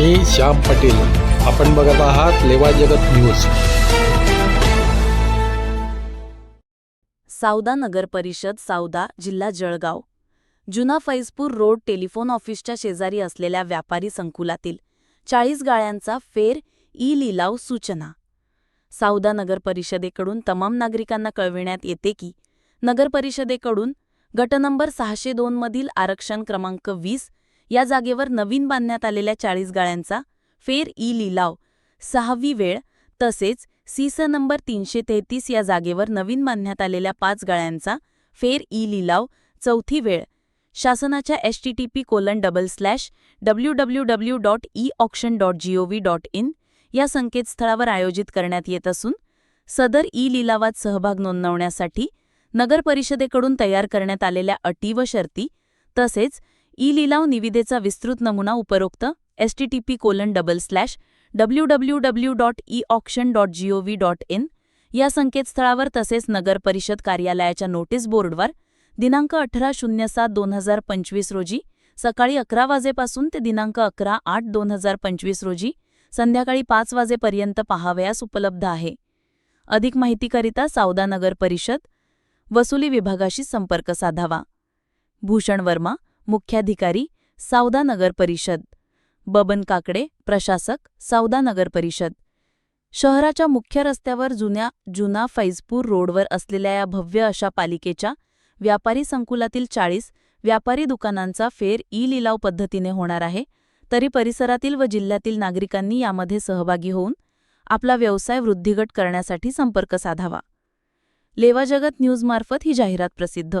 मी श्याम पटेल. आपण बघत आहात लेवा जगत न्यूज. सावदा नगर परिषद सावदा जिल्हा जळगाव. जुना फैजपूर रोड टेलिफोन ऑफिसच्या शेजारी असलेल्या व्यापारी संकुलातील चाळीस गाळ्यांचा फेर ई लिलाव सूचना. सावदा नगर परिषदेकडून तमाम नागरिकांना कळविण्यात येते की नगर परिषदेकडून गट नंबर सहाशे दोनमधील आरक्षण क्रमांक वीस या जागेवर नवीन बांधण्यात आलेल्या चाळीस गाळ्यांचा फेर ई लिलाव. सहावी वेळ तसेच सीस नंबर तीनशे तेहतीस या जागेवर नवीन बांधण्यात आलेल्या पाच गाळ्यांचा फेर ई लिलाव. चौथी वेळ शासनाच्या H T T P colon double slash W W W dot E auction dot gov dot in या संकेतस्थळावर आयोजित करण्यात येत असून सदर ई लिलावात सहभाग नोंदवण्यासाठी नगर परिषदेकडून तयार करण्यात आलेल्या अटी व शर्ती तसेच ई लिलाव निविदेचा विस्तृत नमुना उपरोक्त S T T P colon double slash W W W dot E auction dot gov dot in या संकेतस्थळावर तसेच नगर परिषद कार्यालयाच्या नोटीस बोर्डवर दिनांक अठरा शून्य सात दोन हजार पंचवीस रोजी सकाळी अकरा वाजेपासून ते दिनांक अकरा आठ दोन हजार पंचवीस रोजी संध्याकाळी पाच वाजेपर्यंत पाहावयास उपलब्ध आहे. अधिक माहितीकरिता सावदा नगर परिषद वसुली विभागाशी संपर्क साधावा. भूषण वर्मा मुख्याधिकारी सावदा नगर परिषद. बबन काकडे प्रशासक सावदा नगर परिषद. शहराच्या मुख्य रस्त्यावर जुन्या जुना फैजपूर रोडवर असलेल्या या भव्य अशा पालिकेच्या व्यापारी संकुलातील चाळीस व्यापारी दुकानांचा फेर ई लिलाव पद्धतीने होणार आहे तरी परिसरातील व जिल्ह्यातील नागरिकांनी यामध्ये सहभागी होऊन आपला व्यवसाय वृद्धिगट करण्यासाठी संपर्क साधावा. लेवा जगत न्यूजमार्फत ही जाहिरात प्रसिद्ध.